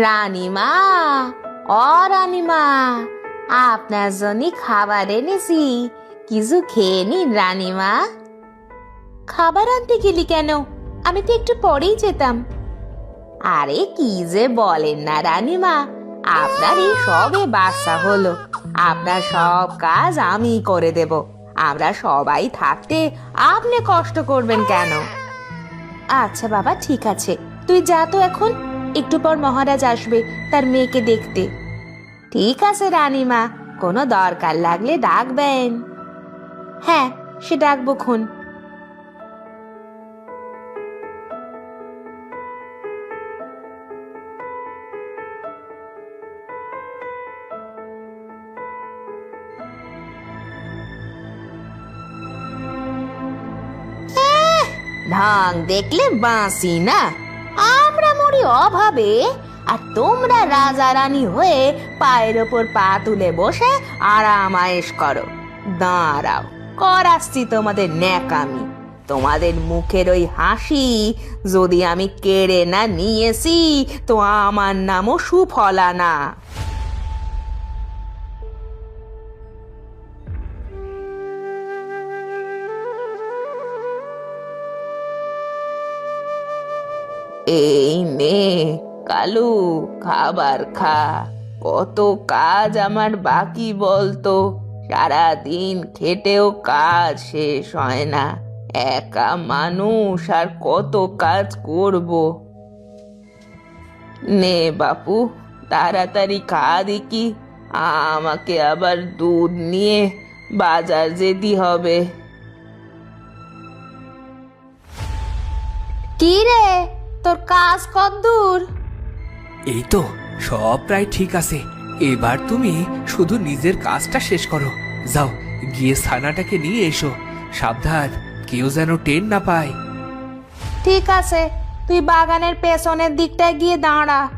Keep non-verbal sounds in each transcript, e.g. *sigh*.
রানীমা ও রানীমা আপনার জন্য খাবার এনেছি। কিছু খেয়ে নিন রানীমা খাবার আনতে গেলি কেন? আমি তো একটু পরেই যেতাম। আরে কি যে বলেন না রানীমা আপনার এই সবে বাচ্চা হলো। আপনার সব কাজ আমি করে দেব। আমরা সবাই থাকতে আপনি কষ্ট করবেন কেন? আচ্ছা বাবা, ঠিক আছে। তুই যা তো এখন। একটু পর মহারাজ আসবে, তার মেয়েকে দেখতে। ঠিক আছে রানীমা, কোনো দরকার লাগলে ডাকবেন। হ্যাঁ সে ডাকবো খুন। ঢং দেখলে বাঁচি না। আমরা অভাবে, আর তোমরা রাজা রানী হয়ে পায়ের ওপর পা তুলে বসে আরাম আয়েস করো। দাঁড়াও করাচ্ছি তোমাদের ন্যাকামি। তোমাদের মুখের ওই হাসি যদি আমি কেড়ে না নিয়েছি, তো আমার নামও সুফলা না। এই নে, কালু, খাবার খা। কত কাজ আমার বাকি বলতো। সারাদিন খেটেও কাজ শেষ হয় না। একা মানুষ আর কত কাজ করব। নে বাপু, তাড়াতাড়ি খা দেখি। আমাকে আবার দুধ নিয়ে বাজার যেতে হবে। কি রে? তোর কাজ কদ্দূর এই তো সব প্রায় ঠিক আছে। এবার তুমি শুধু নিজের কাজটা শেষ করো। যাও গিয়ে সানাটাকে নিয়ে এসো। সাবধান কেউ যেন টেন না পায়। ঠিক আছে তুই বাগানের পেছনের দিকটায় গিয়ে দাঁড়া।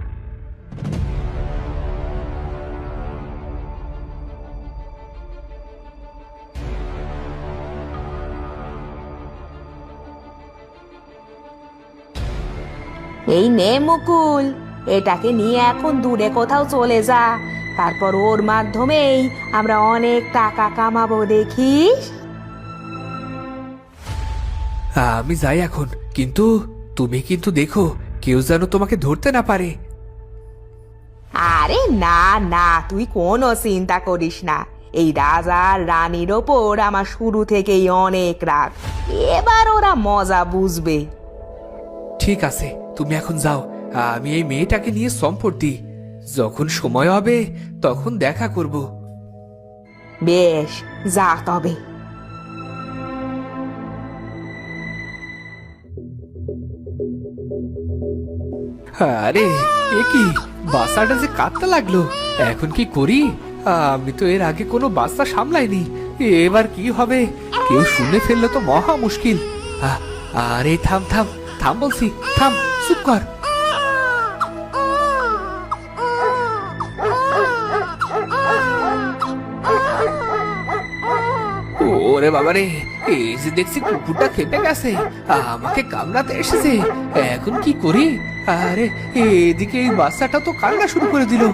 এই নে মুকুল এটাকে নিয়ে এখন দূরে কোথাও চলে যা। তারপর ওর মাধ্যমেই আমরা অনেক টাকা কামাবো দেখিস? আমি যাই এখন কিন্তু তুমি কিন্তু দেখো কেউ যেন তোমাকে ধরতে না পারে। আরে না না তুই কোনো চিন্তা করিস না। এই রাজার রানীর ওপর আমার শুরু থেকেই অনেক রাগ। এবার ওরা মজা বুঝবে। ঠিক আছে তুমি এখন যাও। আমি এই মেয়েটাকে নিয়ে সম্পদ দিই যখন সময় হবে তখন দেখা করব। বেশ যা তবে। আরে এ কি? বাসাটা যে কাঁদতে লাগল। এখন কি করি? আমি তো এর আগে কোনো বাচ্চা সামলাইনি। এবার কি হবে? কেউ শুনে ফেললে তো মহা মুশকিল। আরে থাম থাম থাম বলছি থাম। চুপ কর। ওরে বাবারে, এই যে দেখছি কুকুরটা খেপে গেছে, আমাকে কামড়াতে এসেছে, এখন কি করি? আরে, এদিকে এই বাচ্চাটা তো কান্না শুরু করে দিল।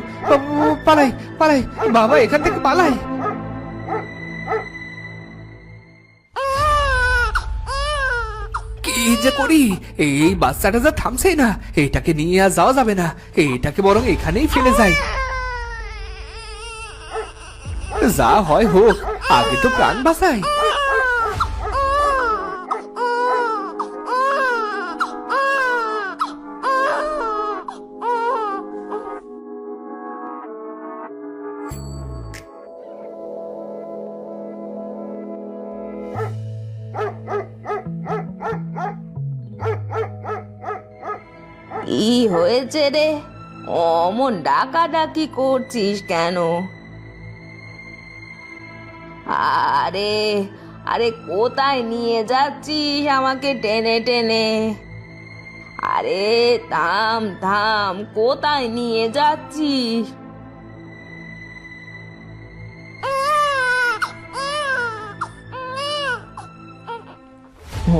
পালাই পালাই, বাবা এখান থেকে পালাই। যে করি। এই বাচ্চাটা যা থামছেই না, এটাকে নিয়ে আর যাওয়া যাবে না। এটাকে বরং এখানেই ফেলে যাই। যা হয় হোক, আগে তো প্রাণ বাঁচাই। কি হয়েছে রে? অমন ডাকাডাকি করছিস কেন? আরে আরে কোথায় নিয়ে যাচ্ছিস আমাকে টেনে টেনে? আরে থাম থাম, কোথায় নিয়ে যাচ্ছিস?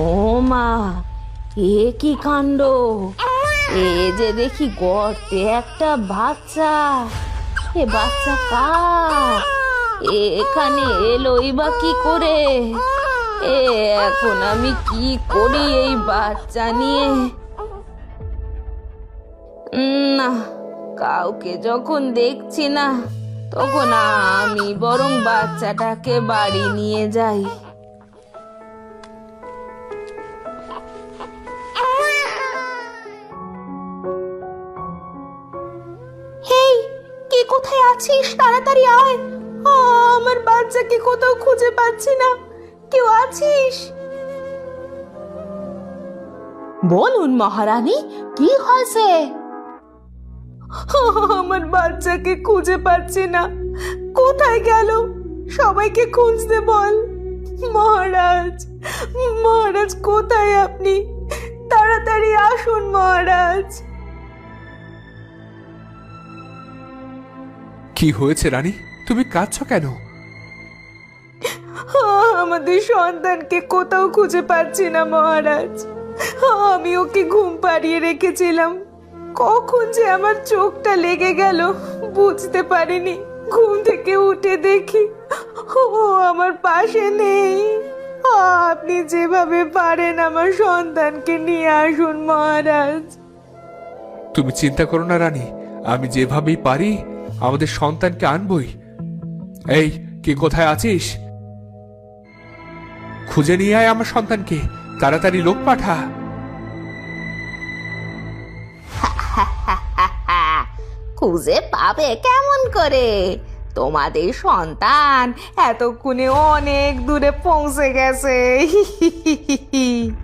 ও মা এ কি কাণ্ড? এ যে দেখি গর্তে একটা বাচ্চা। এ বাচ্চা কার? এখানে এলোই বা কি করে? এ, এখন আমি কি করি এই বাচ্চা নিয়ে? না, কাউকে যখন দেখছি না, তখন আমি বরং বাচ্চাটাকে বাড়ি নিয়ে যাই। কোথায় আছিস? তাড়াতাড়ি আয়। আমার বাচ্চাকে কোথাও খুঁজে পাচ্ছি না। কেউ আছিস? বলুন মহারানী, কি হয়েছে? আমার বাচ্চাকে খুঁজে পাচ্ছি না। কোথায় গেল? সবাইকে খুঁজতে বল। মহারাজ মহারাজ, কোথায় আপনি? তাড়াতাড়ি আসুন মহারাজ। কি হয়েছে রানী? তুমি কাঁদছ কেন? আমাদের সন্তানকে কোথাও খুঁজে পাচ্ছি না মহারাজ। আমি ওকে ঘুম পাড়িয়ে রেখেছিলাম। কখন যে আমার চোখটা লেগে গেল বুঝতে পারিনি। ঘুম থেকে উঠে দেখি ও আমার পাশে নেই। আপনি যেভাবে পারেন আমার সন্তানকে নিয়ে আসুন মহারাজ। তুমি চিন্তা করো না রানী। আমি যেভাবেই পারি আমাদের সন্তানকে আনবই। এই, কে কোথায় আছিস? খুঁজে নিয়ে আয় আমার সন্তানকে। তাড়াতাড়ি লোক পাঠা। *laughs* খুঁজে পাবে কেমন করে? তোমাদের সন্তান এতক্ষণে অনেক দূরে পৌঁছে গেছে। *laughs*